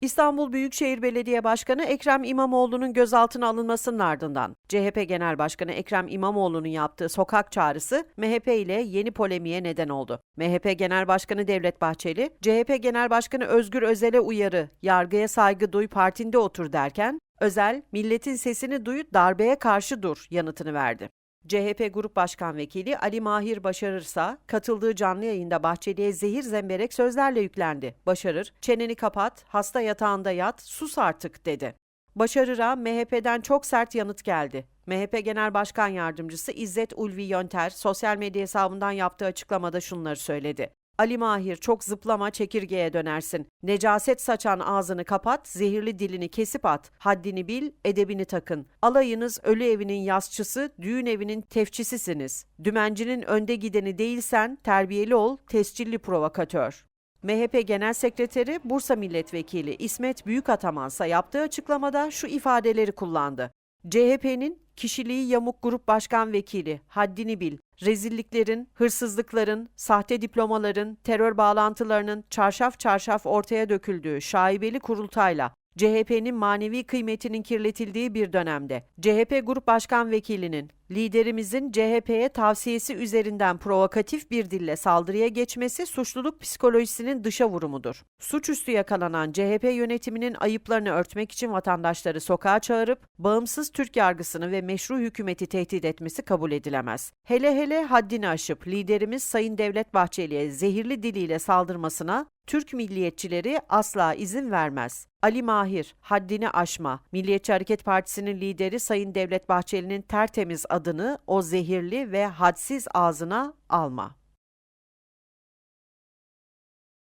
İstanbul Büyükşehir Belediye Başkanı Ekrem İmamoğlu'nun gözaltına alınmasının ardından CHP Genel Başkanı Ekrem İmamoğlu'nun yaptığı sokak çağrısı MHP ile yeni polemiğe neden oldu. MHP Genel Başkanı Devlet Bahçeli, CHP Genel Başkanı Özgür Özel'e uyarı, yargıya saygı duy partinde otur derken, Özel, milletin sesini duy, darbeye karşı dur yanıtını verdi. CHP Grup Başkan Vekili Ali Mahir Başarırsa katıldığı canlı yayında Bahçeli'ye zehir zemberek sözlerle yüklendi. Başarır, çeneni kapat, hasta yatağında yat, sus artık dedi. Başarır'a MHP'den çok sert yanıt geldi. MHP Genel Başkan Yardımcısı İzzet Ulvi Yönter sosyal medya hesabından yaptığı açıklamada şunları söyledi. Ali Mahir çok zıplama çekirgeye dönersin. Necaset saçan ağzını kapat, zehirli dilini kesip at. Haddini bil, edebini takın. Alayınız ölü evinin yasçısı, düğün evinin tefçisisiniz. Dümencinin önde gideni değilsen terbiyeli ol, tescilli provokatör. MHP Genel Sekreteri Bursa Milletvekili İsmet Büyükatamansa yaptığı açıklamada şu ifadeleri kullandı. CHP'nin kişiliği yamuk grup başkan vekili haddini bil. Rezilliklerin, hırsızlıkların, sahte diplomaların, terör bağlantılarının çarşaf çarşaf ortaya döküldüğü şaibeli kurultayla CHP'nin manevi kıymetinin kirletildiği bir dönemde CHP Grup Başkan Vekilinin liderimizin CHP'ye tavsiyesi üzerinden provokatif bir dille saldırıya geçmesi suçluluk psikolojisinin dışa vurumudur. Suçüstü yakalanan CHP yönetiminin ayıplarını örtmek için vatandaşları sokağa çağırıp bağımsız Türk yargısını ve meşru hükümeti tehdit etmesi kabul edilemez. Hele hele haddini aşıp liderimiz Sayın Devlet Bahçeli'ye zehirli diliyle saldırmasına Türk milliyetçileri asla izin vermez. Ali Mahir, haddini aşma. Milliyetçi Hareket Partisi'nin lideri Sayın Devlet Bahçeli'nin tertemiz adını o zehirli ve hadsiz ağzına alma.